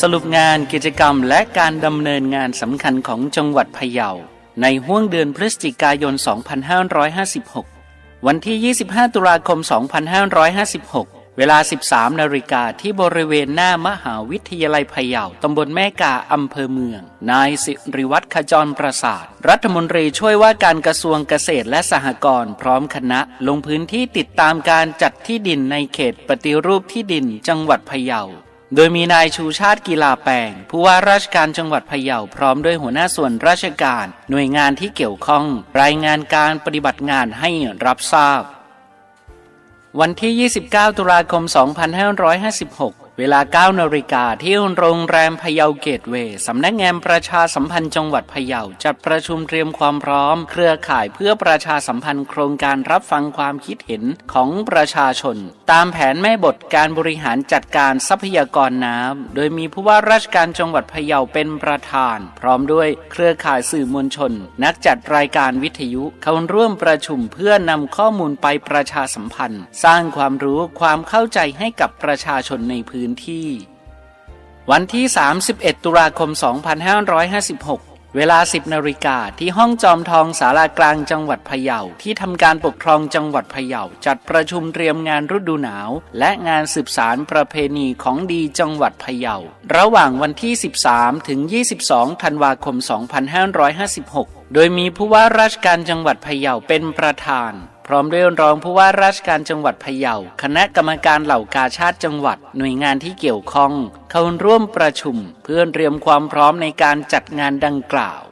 สรุปงานกิจกรรมและการดำเนินงานสำคัญของจังหวัดพะเยา ในห้วงเดือนพฤศจิกายน 2556 วันที่ 25 ตุลาคม 2556 เวลา 13 นาฬิกาที่บริเวณหน้ามหาวิทยาลัยพะเยา ตำบลแม่กา อำเภอเมือง นายสิริวัฒน์ขจรประสาท รัฐมนตรีช่วยว่าการกระทรวงเกษตรและสหกรณ์พร้อมคณะ ลงพื้นที่ติดตามการจัดที่ดินในเขตปฏิรูปที่ดินจังหวัดพะเยา โดยมีนายชูชาติกีฬาแปงผู้ว่าราชการจังหวัดพะเยาพร้อมด้วยหัวหน้าส่วนราชการ หน่วยงานที่เกี่ยวข้อง รายงานการปฏิบัติงานให้รับทราบ วันที่ 29 ตุลาคม 2556 เวลา9นาฬิกาที่โรงแรมพะเยาเกตเวย์สำนักงานประชาสัมพันธ์จังหวัดพะเยาจัดประชุมเตรียมความพร้อม เครือข่ายเพื่อประชาสัมพันธ์โครงการรับฟังความคิดเห็นของประชาชน ตามแผนแม่บทการบริหารจัดการทรัพยากรน้ำโดยมีผู้ว่าราชการจังหวัดพะเยาเป็นประธาน พร้อมด้วยเครือข่ายสื่อมวลชน นักจัดรายการวิทยุเข้าร่วมประชุมเพื่อนำข้อมูลไปประชาสัมพันธ์ สร้างความรู้ความเข้าใจให้กับประชาชนในพื้นที่ วันที่ 31 ตุลาคม 2556 เวลา 10นาฬิกาที่ห้องจอมทองสารากลางจังหวัดพะเยาที่ทำการปกครองจังหวัดพะเยาจัดประชุมเตรียมงานฤดูหนาว และงานสืบสารประเพณีของดีจังหวัดพะเยาระหว่างวันที่ 13 ถึง 22 ธันวาคม 2556 โดยมีผู้ว่าราชการจังหวัดพะเยาเป็นประธาน พร้อมด้วยรองผู้ว่าราชการจังหวัดพะเยา คณะกรรมการเหล่ากาชาติจังหวัด หน่วยงานที่เกี่ยวข้อง เข้าร่วมประชุม เพื่อเตรียมความพร้อมในการจัดงานดังกล่าว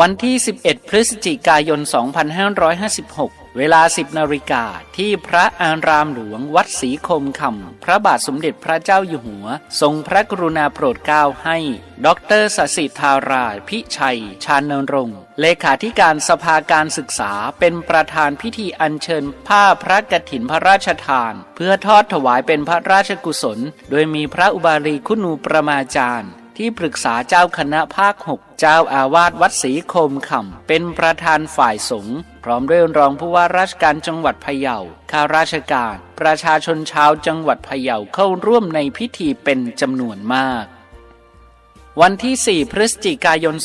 วันที่ 11 พฤศจิกายน 2556 เวลา10นาฬิกาที่พระอารามหลวงวัดศรีคมคำพระบาทสมเด็จพระเจ้าอยู่หัว ทรงพระกรุณาโปรดเกล้าให้ดอกเตอรสสิทธาราพิชัย ชานนรงค์เลขาธิการสภาการศึกษาเป็นประธานพิธีอัญเชิญผ้าพระกฐินพระราชทาน เพื่อทอดถวายเป็นพระราชกุศล โดยมีพระอุบาลีคุณูประมาจารย์ ที่ปรึกษาเจ้าคณะภาค6เจ้าอาวาสวัดศรีโคมคำเป็นประธานฝ่ายสงฆ์พร้อมด้วยรองผู้ว่าราชการจังหวัดพะเยาข้าราชการ ประชาชนชาวจังหวัดพะเยาเข้าร่วมในพิธีเป็นจำนวนมากวันที่ 4 พฤศจิกายน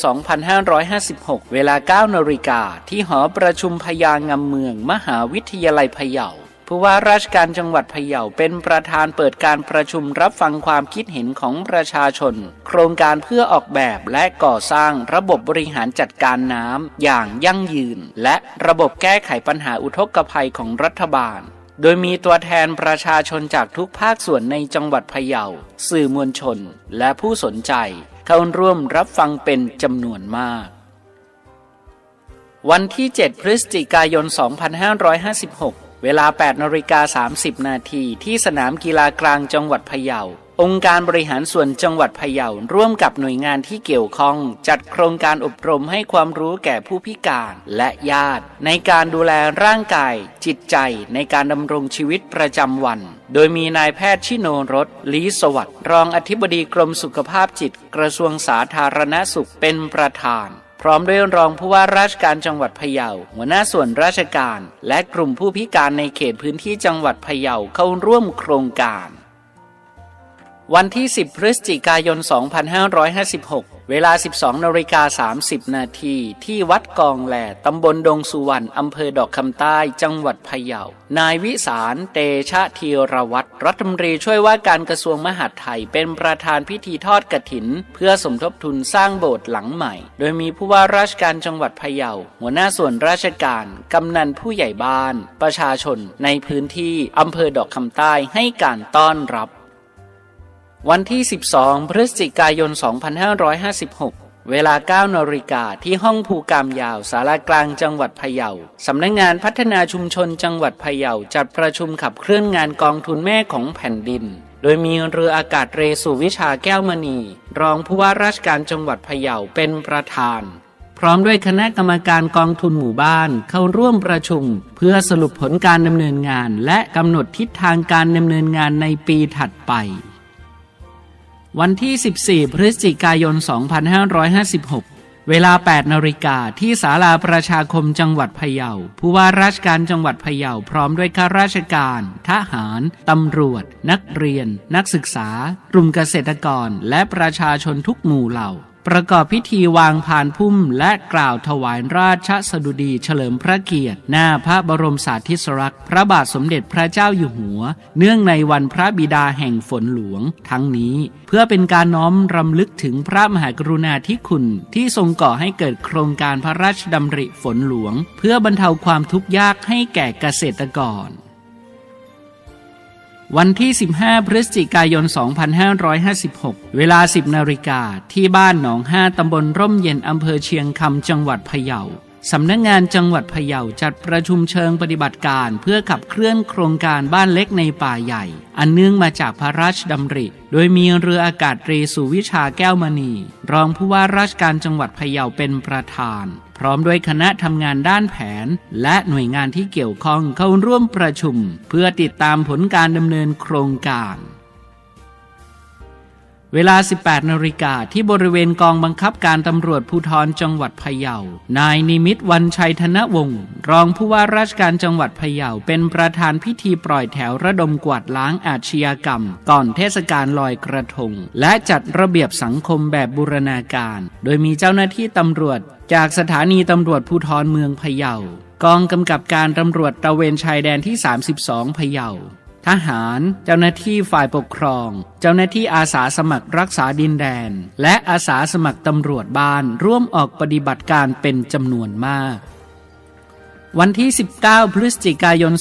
2556 เวลา 9นาฬิกาที่หอประชุมพญางำเมือง มหาวิทยาลัยพะเยา ผู้ว่าราชการจังหวัดพะเยาเป็นประธานเปิดการประชุมรับฟังความคิดเห็นของประชาชน โครงการเพื่อออกแบบและก่อสร้างระบบบริหารจัดการน้ำอย่างยั่งยืน และระบบแก้ไขปัญหาอุทกภัยของรัฐบาล โดยมีตัวแทนประชาชนจากทุกภาคส่วนในจังหวัดพะเยา สื่อมวลชน และผู้สนใจ เข้าร่วมรับฟังเป็นจำนวนมากวันที่ 7 พฤศจิกายน 2556 เวลา8นาฬิกา30 นาทีที่สนามกีฬากลางจังหวัดพะเยา องค์การบริหารส่วนจังหวัดพะเยาร่วมกับหน่วยงานที่เกี่ยวข้อง จัดโครงการอบรมให้ความรู้แก่ผู้พิการและญาติ ในการดูแลร่างกาย จิตใจในการดำรงชีวิตประจำวัน โดยมีนายแพทย์ชิโนรสลีสวัสดิ์รองอธิบดีกรมสุขภาพจิต กระทรวงสาธารณสุขเป็นประธาน ร้อมด้วยรองผู้ว่าราชการจังหวัดพะเยา หัวหน้าส่วนราชการ และกลุ่มผู้พิการในเขตพื้นที่จังหวัดพะเยาเข้าร่วมโครงการ วันที่ 10 พฤศจิกายน 2556 เวลา 12นาฬิกา30 นาทีที่วัดกองแหล่ตำบลดงสุวรรณอำเภอดอกคำใต้จังหวัดพะเยา นายวิสารเตชะธีรวัตรรัฐมนตรีช่วยว่าการกระทรวงมหาดไทยเป็นประธานพิธีทอดกฐิน เพื่อสมทบทุนสร้างโบสถ์หลังใหม่ โดยมีผู้ว่าราชการจังหวัดพะเยา หัวหน้าส่วนราชการ กำนันผู้ใหญ่บ้าน ประชาชนในพื้นที่อำเภอดอกคำใต้ให้การต้อนรับ วันที่ 12 พฤศจิกายน 2556 เวลา 9นาฬิกาที่ห้องภูกามยาวสารากลางจังหวัดพะเยา สำนักงงานพัฒนาชุมชนจังหวัดพะเยาจัดประชุมขับเคลื่อนงานกองทุนแม่ของแผ่นดิน โดยมีเรืออากาศเรสุวิชาแก้วมณี รองผู้ว่าราชการจังหวัดพะเยาเป็นประธาน พร้อมด้วยคณะกรรมการกองทุนหมู่บ้านเข้าร่วมประชุม เพื่อสรุปผลการดำเนินงาน และกำหนดทิศทางการดำเนินงานในปีถัดไป วันที่ 14 พฤศจิกายน 2556 เวลา 8นาฬิกาที่ศาลาประชาคมจังหวัดพะเยา ผู้ว่าราชการจังหวัดพะเยาพร้อมด้วยข้าราชการ ทหาร ตำรวจ นักเรียน นักศึกษา กลุ่มเกษตรกร และประชาชนทุกหมู่เหล่า ประกอบพิธีวางพานพุ่มและกล่าวถวายราชสดุดีเฉลิมพระเกียรติ หน้าพระบรมสาธิสลักษ์พระบาทสมเด็จพระเจ้าอยู่หัว เนื่องในวันพระบิดาแห่งฝนหลวง ทั้งนี้ เพื่อเป็นการน้อมรำลึกถึงพระมหากรุณาธิคุณ ที่ทรงก่อให้เกิดโครงการพระราชดำริฝนหลวง เพื่อบรรเทาความทุกข์ยากให้แก่เกษตรกร วันที่ 15 พฤศจิกายน 2556 เวลา 10 นาฬิกา ที่บ้านหนองห้าตำบลร่มเย็นอำเภอเชียงคำจังหวัดพะเยา สำนักงานจังหวัดพะเยาจัดประชุมเชิงปฏิบัติการเพื่อขับเคลื่อนโครงการบ้านเล็กในป่าใหญ่ อันเนื่องมาจากพระราชดำริ โดยมีเรืออากาศตรีสุวิชาแก้วมณี รองผู้ว่าราชการจังหวัดพะเยาเป็นประธาน พร้อมด้วยคณะทำงานด้านแผน และหน่วยงานที่เกี่ยวข้องเข้าร่วมประชุม เพื่อติดตามผลการดำเนินโครงการ เวลา 18นาฬิกาที่บริเวณกองบังคับการตำรวจภูธรจังหวัดพะเยา นายนิมิตวันชัยธนวงศ์รองผู้ว่าราชการจังหวัดพะเยาเป็นประธานพิธีปล่อยแถวระดมกวาดล้างอาชญากรรม ก่อนเทศกาลลอยกระทง และจัดระเบียบสังคมแบบบูรณาการ โดยมีเจ้าหน้าที่ตำรวจ จากสถานีตำรวจภูธรเมืองพะเยากองกำกับการตำรวจตระเวนชายแดนที่ 32พะเยา ทหาร เจ้าหน้าที่ฝ่ายปกครอง เจ้าหน้าที่อาสาสมัครรักษาดินแดน และอาสาสมัครตำรวจบ้านร่วมออกปฏิบัติการเป็นจำนวนมาก วันที่ 19 พฤศจิกายน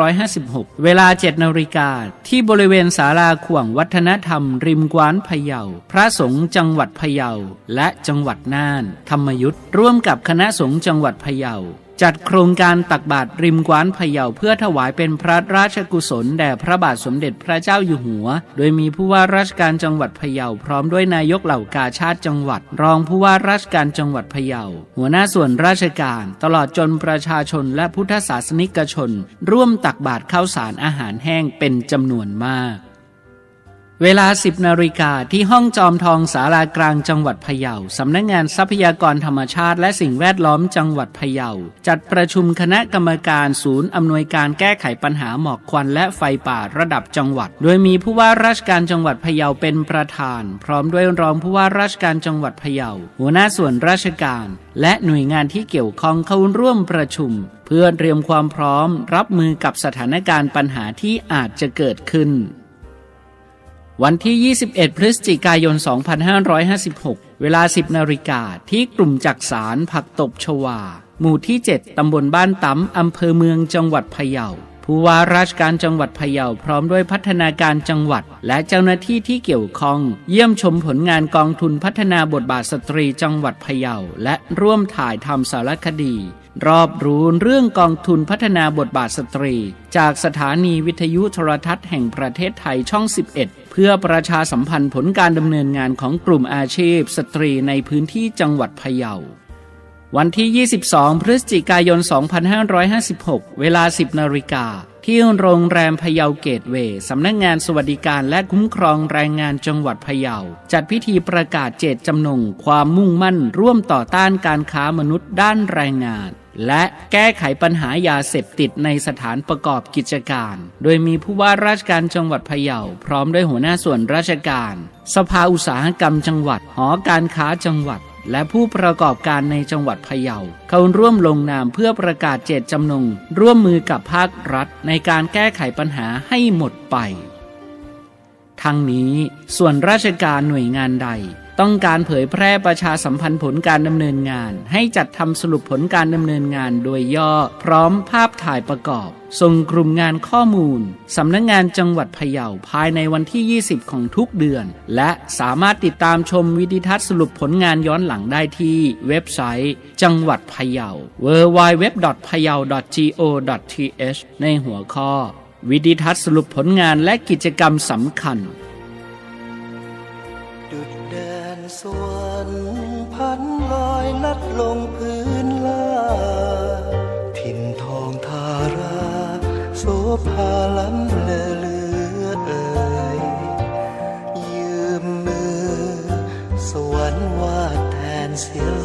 2556 เวลา 7นาฬิกาที่บริเวณศาลาขวงวัฒนธรรม ริมกวานพะเยา พระสงฆ์จังหวัดพะเยา และจังหวัดน่าน ธรรมยุทธ์ร่วมกับคณะสงฆ์จังหวัดพะเยา จัดโครงการตักบาตรริมกว้านพะเยาเพื่อถวายเป็นพระราชกุศลแด่พระบาทสมเด็จพระเจ้าอยู่หัว โดยมีผู้ว่าราชการจังหวัดพะเยาพร้อมด้วยนายกเหล่ากาชาติจังหวัด รองผู้ว่าราชการจังหวัดพะเยาหัวหน้าส่วนราชการ ตลอดจนประชาชนและพุทธศาสนิกชน ร่วมตักบาตรข้าวสารอาหารแห้งเป็นจำนวนมาก เวลา 10นาฬิกาที่ห้องจอมทองสารากลางจังหวัดพะเยาสำนักงงานทรัพยากรธรรมชาติ และสิ่งแวดล้อมจังหวัดพะเยาจัดประชุมคณะกรรมการศูนย์อำนวยการแก้ไขปัญหาหมอกควันและไฟป่าระดับจังหวัด โดยมีผู้ว่าราชการจังหวัดพะเยาเป็นประธาน พร้อมด้วยรองผู้ว่าราชการจังหวัดพะเยาหัวหน้าส่วนราชการ และหน่วยงานที่เกี่ยวข้องเข้าร่วมประชุมเพื่อเตรียมความพร้อม รับมือกับสถานการณ์ปัญหาที่อาจจะเกิดขึ้น วันที่ 21 พฤศจิกายน 2556 เวลา 10 นาฬิกาที่กลุ่มจักสารผักตบชวา หมู่ที่ 7 ตำบลบ้านตำอำเภอเมืองจังหวัดพะเยา ผู้ว่าราชการจังหวัดพะเยาพร้อมด้วยพัฒนาการจังหวัด และเจ้าหน้าที่ที่เกี่ยวข้อง เยี่ยมชมผลงานกองทุนพัฒนาบทบาทสตรีจังหวัดพะเยา และร่วมถ่ายทำสารคดี รอบรู้เรื่องกองทุนพัฒนาบทบาทสตรี จากสถานีวิทยุโทรทัศน์แห่งประเทศไทยช่อง 11 เพื่อประชาสัมพันธ์ผลการดำเนินงานของกลุ่มอาชีพ สตรีในพื้นที่จังหวัดพะเยา วันที่ 22 พฤศจิกายน 2556 เวลา 10นาฬิกาที่โรงแรมพะเยาเกตเวย์สำนักงงานสวัสดิการและคุ้มครองแรงงานจังหวัดพะเยา จัดพิธีประกาศเจตจำนงความมุ่งมั่นร่วมต่อต้านการค้ามนุษย์ด้านแรงงาน และแก้ไขปัญหายาเสพติดในสถานประกอบกิจการ โดยมีผู้ว่าราชการจังหวัดพะเยาพร้อมด้วยหัวหน้าส่วนราชการ สภาอุตสาหกรรมจังหวัด หอการค้าจังหวัด และผู้ประกอบการในจังหวัดพะเยาเข้าร่วมลงนามเพื่อประกาศเจตจำนง ร่วมมือกับภาครัฐ ในการแก้ไขปัญหาให้หมดไป ทั้งนี้ส่วนราชการหน่วยงานใด ต้องการเผยแพร่ประชาสัมพันธ์ผลการดำเนินงาน ให้จัดทำสรุปผลการดำเนินงานโดยย่อ พร้อมภาพถ่ายประกอบ ส่งกลุ่มงานข้อมูลสำนักงงานจังหวัดพะเยาภายในวันที่ 20 ของทุกเดือน และสามารถติดตามชมวิดีทัศน์สรุปผลงานย้อนหลังได้ที่เว็บไซต์ จังหวัดพะเยา www.payao.go.th ในหัวข้อ วิดีทัศน์สรุปผลงานและกิจกรรมสำคัญ สวรรค์พันลอยลัดลงพื้นลาถิ่นทองทาราโสภาล้ำเลอเลือเอ่ยยืมมือ สวรรค์วาดแทนเสีย